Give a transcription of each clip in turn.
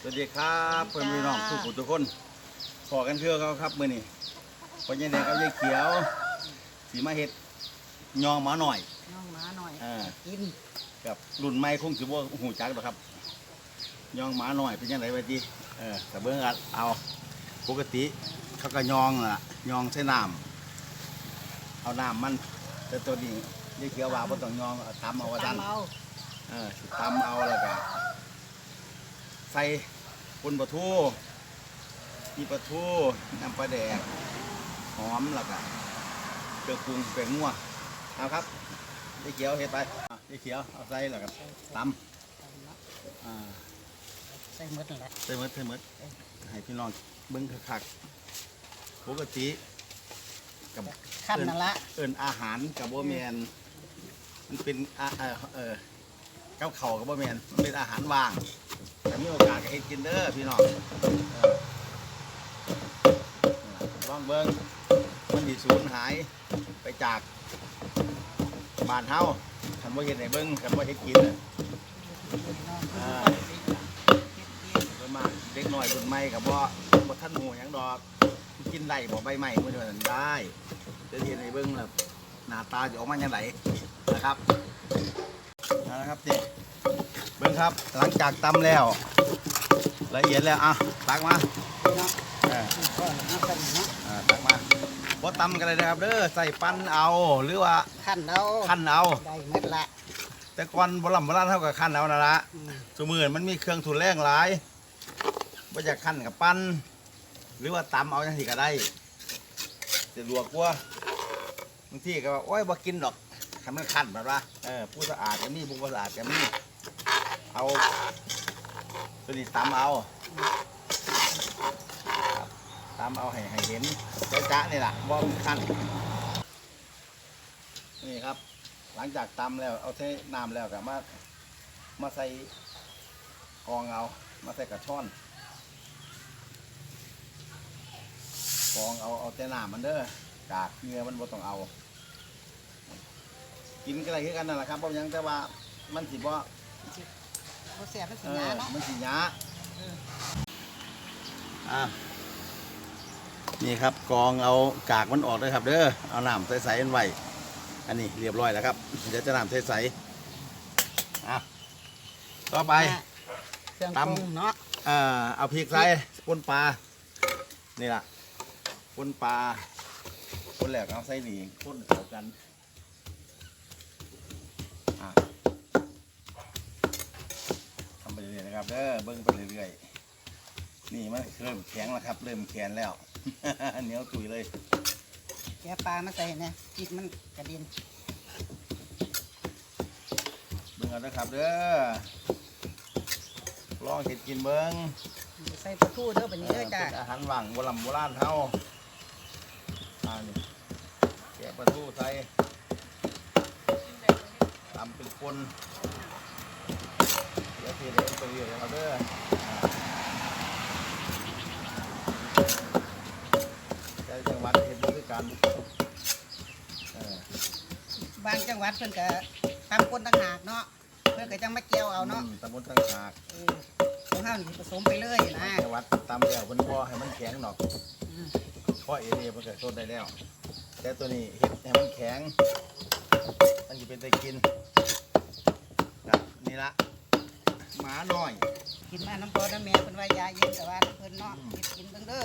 สวัสดีครับเพื่อนพี่น้องทุกผู้ทุกคนพอกันเชื่อเขาครับมื้อนี้พ่อใหญ่แดงกับยายเขียว สีมาเฮ็ดยองหมาหน่อยน้องหมาหน่อยอ่ากินกับรุ่นใหม่คงสิบ่หูจักหรอกครับยองหมาหน่อยเป็นยังไงไปดีเออแต่เบิ่งอัดเอาปกติเขาก็ยองล่ะยองใส่น้ำเอาน้ำมันแต่ตัวนี้ยายเขียวว่าบ่ต้องยองเอาตำเอาว่าซั่นตามเอาเออสิตำเอาแล้วก็ ใส่ปุนปลาทูมีปลาทูน้ำปลาแดกหอมแล้วก็เครื่องปรุงเป็นงัวเอาครับยายเขียวเฮ็ดไปอะยายเขียวเอาใส่แล้วก็ตำอ่าใส่หมดนั่นแหละใส่หมดใส่หมดให้พี่น้องเบิ่งคักๆปกติกับขั้นนั่นละเอิ้นอาหารกับบ่แมนมันเป็นอาเออเออเก้าเข่าวกับบ่แมนมันเป็นอาหารว่างแต่ มีโอกาสก็เฮ็ดกินเด้อพี่น้องออลองเบิ่งมันสิสูญหายไปจากบ้านเฮาคันบ่เฮ็ดให้เบิ่งคันบ่เฮ็ดกินน่ะอ่าโดยมากเด็กน้อยรุ่นใหม่กับบ่าบ่ทันหูหยังดอก กินได้บ่ใบไม้มื้อนั้นได้เดี๋ยวเฮ็ดให้เบิ่งแล้วหน้าตาจะออกมาจังไดนะครับเอาละครับนี่ เบิ่งครับหลังจากตำแล้ว ละเอียดแล้วอะตักมาเนาะเออก็น้ำกันเนาะอ่าตักมาบ่ตำกันเลยนะครับเด้อใส่ปั้นเอาหรือว่าขั้นเอาคั่นเอา ได้หมดละแต่ก่อนโบราณโบราณเท่ากับคั่นเอานั่นละอืมสมือมันมีเครื่องทุนแรงหลายว่าจะคั่นกับปั้นหรือว่าตำเอาอย่างที่ก็ได้จะลวกกว่าบางทีก็ว่าโอ้ยบ่กินดอกทำมันคั่นแบบว่าเออผู้สะอาดก็มีผู้บ่สะอาดก็มี เอาตัวนี้ตำเอาตำเอาให้ให้เห็นจ้าๆนี่แหละว่ามันคั่นนี่ครับ หลังจากตำแล้วเอาเทน้ำแล้วก็มามาใส่กองเอา มาใส่กระช่อนกองเอาเอาแต่น้ำมันเด้อกากเนื้อมันบ่ต้องเอา กินก็ได้คือกันนั่นแหละครับเพราะยังแต่ว่ามันสิบ่ เขาเสียมันเอสิอหยาเนาะมันสิหยาเอออะนี่ครับกองเอากากมันออกเลยครับ เด้อเอาน้ำใสๆมันไว้อันนี้เรียบร้อยแล้วครับเดี๋ยวจะน้ำใสๆอะต่อไปเครื่องตำปรุงเนาะเอ่อเอาพริกใส่ปนปลานี่ล่ะปนปลาปนแหลกเอาใส่หนีปนเข้ากันอะทำไปเรื่อยๆ นะครับเด้อเบิ้งไปเรื่อยๆนี่มันเริ่มแข็งแล้วครับ เริ่มแข็งแล้ว เหนียวตุยเลยแกะปลามาใส่เนี่ยจิกมันกระเด็นเบิ้งเอาเด้อครับเด้อลองเห็ดกินเบิ้งใส่ปลาทูเด้อบัดนี้เอเด้ออจ้าเป็นอาหารหวังโบราณโบราณเฮาอ่านี่แกะปลาทูใส่ตำเป็นคน เดี๋ยวเทเดี๋ยวไปเรื่อยๆครับเด้ออ่าใจจังหวัดเห็นบ่คือกันเออบางจังหวัดเพิ่นก็ตำคนต่างหากเนาะเพิ่นก็จังมาเกี่ยวเอาเนาะอืมตำบลตั้งหากเออของเฮานี่ผสมไปเลยนะจังหวัดตำแล้วเพิ่นบ่ให้มันแข็งดอกอืมเพราะเอเดียมันเกิดต้นได้แล้ว แต่ตัวนี้เห็ดให้มันแข็ง มันจะเป็นได้กินครับนี่ละ หมาน้อยกินมาน้ำพอน้ำแม่เพิ่นว่ายาเย็นแต่ว่าน้ำเพิ่นเนาะเฮ็ดกินเบิ่งเด้อ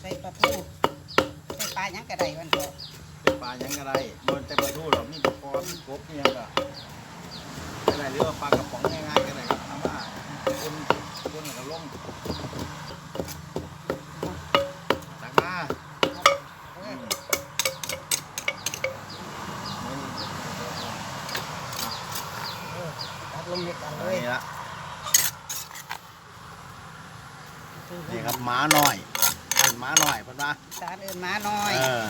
ใส่ปลาทูใส่ปลาหยังก็ได้วันเถอะเป็นปลาหยังก็ได้บนแต่ปลาทูเรามีปลาคอมีกบมีหยังก็ได้หรือว่าปลากระป๋องง่ายๆก็ได้ครับทำมาคนคนแล้วก็ลงตักมา เอ อื อ มนี่ เออตัดลงเม็ดกัน อั เล น ย นี้ละนี่ครับหมาน้อยอั นหมาน้อยเพิ่นว่าสารเอิ้นหมาน้อย เออ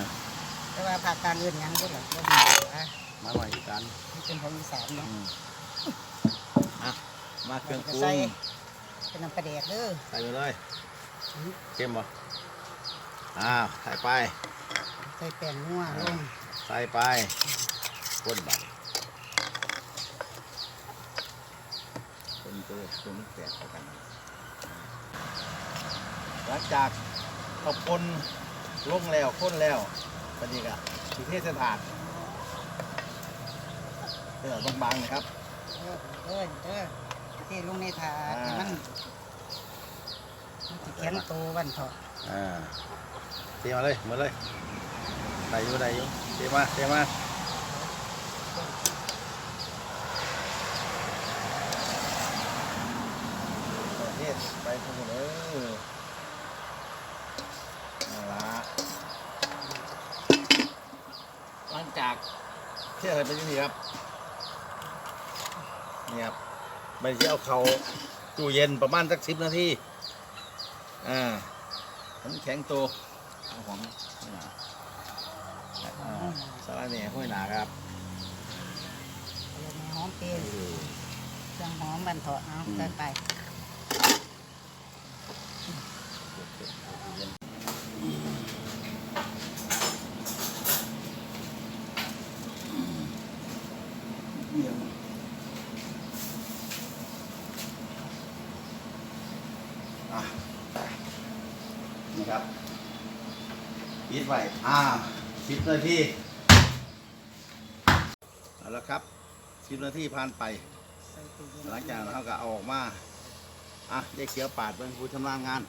แต่ว่าภาคกลางเอิ้นหยังบ่ล่ะบ่รู้ว่าหมาน้อยคือกันมันเป็นของอีสานเนาะอืมอะมาเครื่องปรุใส่งเป็นน้ำปลาแดกเด้อใส่ไปเลยเข้มบ่อ้าวใส่ไป ใส่แป้งนัวลงใส่ไปคนบัดคนตัวตัวมันแตกต่างกันหลังจาก ขอาปนลงแล้วข้นแล้วตอนนี้ก็ทีเทศถาดเออบางๆนะครับเด้อเด้อเออที่ลงในถาดให้มันมันสิแข็งโตวันเถาะอ่าเทมาเลยมาเลยได้อยู่ได้อยู่เตรียมมาเตรียมมาเทศไปทั้งหมดเลยเอาละหลัง จากเทศอะไรไปที่นี่ครับนี่ครับไปที่เอาเขาตู้เย็นประมาณสักสิบนาทีอ่ามันแข็งตัวเอาหอมห้อยหนาอ่าสาระเนี่ยห้อยหนาครับเอาลงในหอมเปรี้ยวเครื่องหอมบันเถาะเอาใส่ไป ครับปิดไว้อ่าสิบนาทีเอาละครับสิบนาทีผ่านไปใส่ตู้เย็นหลังจากนั้นเราก็เอาออกมาอะเด็กเขียวปาดเบิ้งผู้ชำนาญงาน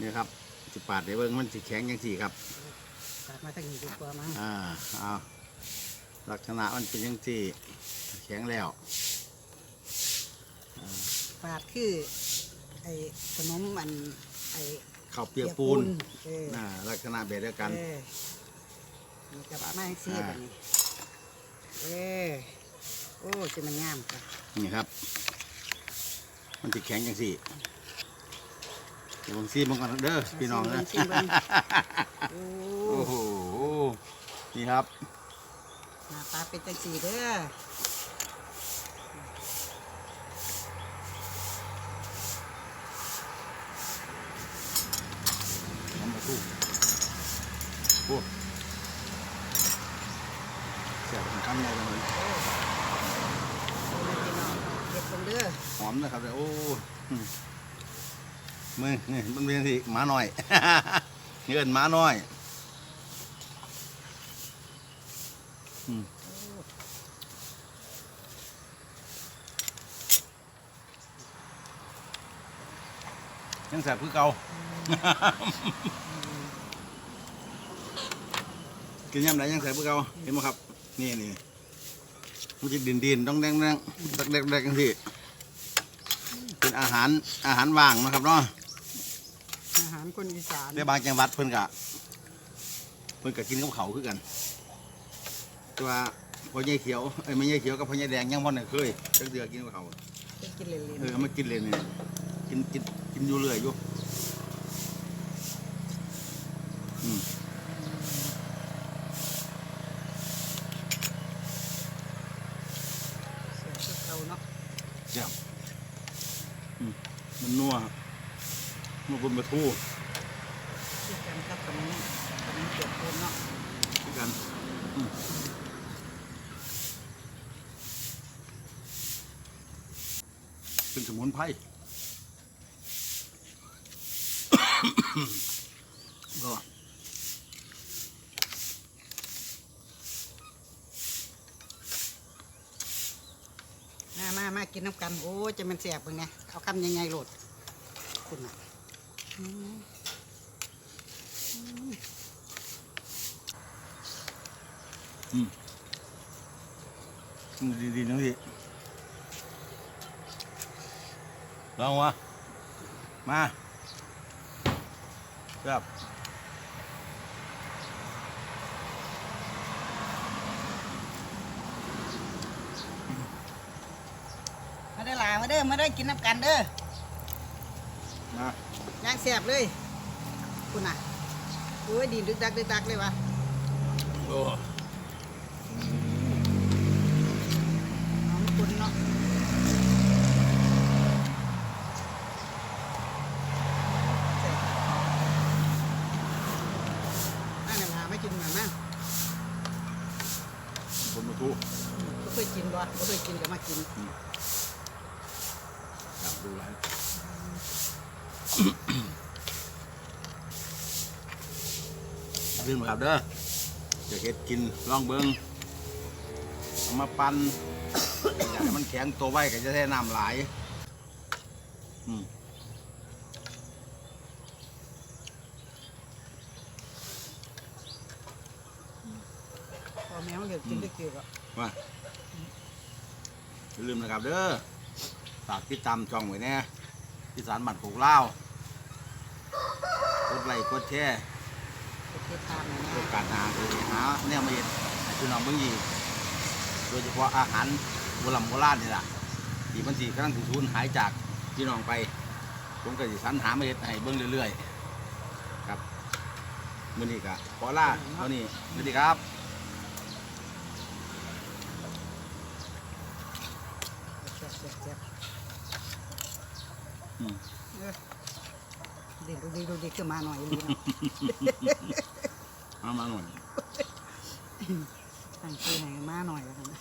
นี่ครับสิปาดได้เบิ้งมันสิแข็งยังสี่ครับตัดมาทางนี้ดีกว่ามั้งอ่าเอาลักษณะมันเป็นยังสี่แข็งแล้วปาดคือไอ้ขนมอันไอ้ ข้าวเปียกปูนเอออ่าลักษณะแบบเดียวกัน เออนี่กับไม้ซีอ่าแบบนี้เออโอ้จะมันงามค่ะนี่ครับ มันจะแข็งยังสี่เดี๋ยวผมซีมันก่อนเด้อพี่น้องนะชิมเบิ่งโอ้โอ้โหนี่ครับหน้าตาเป็นจังสีเด้อ น้ำมาทู โอ้เสียบข้างในเลยโอ้ยพี่น้องเก็บตรงเด้อหอมนะครับเลยโอ้มึงนี่มันเป็นสิหมาหน่อยเงินหมาหน้อยอืมยังแสบคือเก่า กินยำไหนยังแสบคือเก่าเห็นไหมครับ นี่นี่มันจะดินดินๆต้องแดงแดงๆดักแดกแดกกันที่เป็นอาหารอาหารว่างนะครับเนาะอาหารคนอีสานในบางจังหวัดเพิ่นกะ เพิ่นกะกินกับเขาวคือกันแต่ว่าพ่อใหญ่เขียวเอ้ยไม่ใหญ่เขียวกับพ่อใหญ่แดงยังพ่อไหนเคยจักเดือกินกับเขาวไปกินเล่นเออเอามากินเลยนี่กินกินกินอยู่เรื่อยอยู่อืม ๆเสียชุด เราเนาะแซ่บอืมมันนัวมันบนมาทูที่กันกับขนมขนมเปียกปูนเนาะคือกันอืมเป็นสมุนไพรก็ มามามา กินน้ำกัน โอ้จะมันเสียบเป็นไงเอาคำยังไงโหลดคุณอะอืมดีดีๆนะพี่ลองวะมาครับ ได้อหลามาเด้อมาได้อกินน้ำกันเด้อมาย่างเสียบเลยคุณอะโอ้ยดีดึกดักดึกดักเลยวะโอ้หอมคุณเนาะนั่นแหละมาไม่กินเหมือนนะคนมาทูบ่เคยกินบ่บ่เคยกินก็มากิน ดูไรลืมครับเด้อจะเฮ็ดกินลองเบิ้งเอามาปั่นอยากให้มันแข็งตัวไว้ก็จะได้น้ำหลายอืมพอแมวเหลือกินได้เกลือก็ว่าอย่าลืมนะครับเด้อ ฝากติดตามช่องไว้แน่ที่สารบัตรผูกเล่าวกดไลค์กดแชร์ประเทศทางนะ โอกาสหาคือหาแนวมาเห็นให้พี่น้องเบิ่งยีกโดยเฉพาะอาหารโบราณโบราณนี่ล่ะที่มันสิกำลังถูกสูญหายจากพี่น้องไป ผมก็สิสรรหามาเห็ดให้เบิ่งเรื่อยๆ ครับมื้อนี้ก็ขอลาเท่านี้สวัสดีครับแซ่บแซ่บแซ่บอืม เออเด็กดูดีดูดีขึ้นมาหน่อยดีนะเอามาหน่อยตั้งชื่อให้มาหน่อยแล้วกันนะ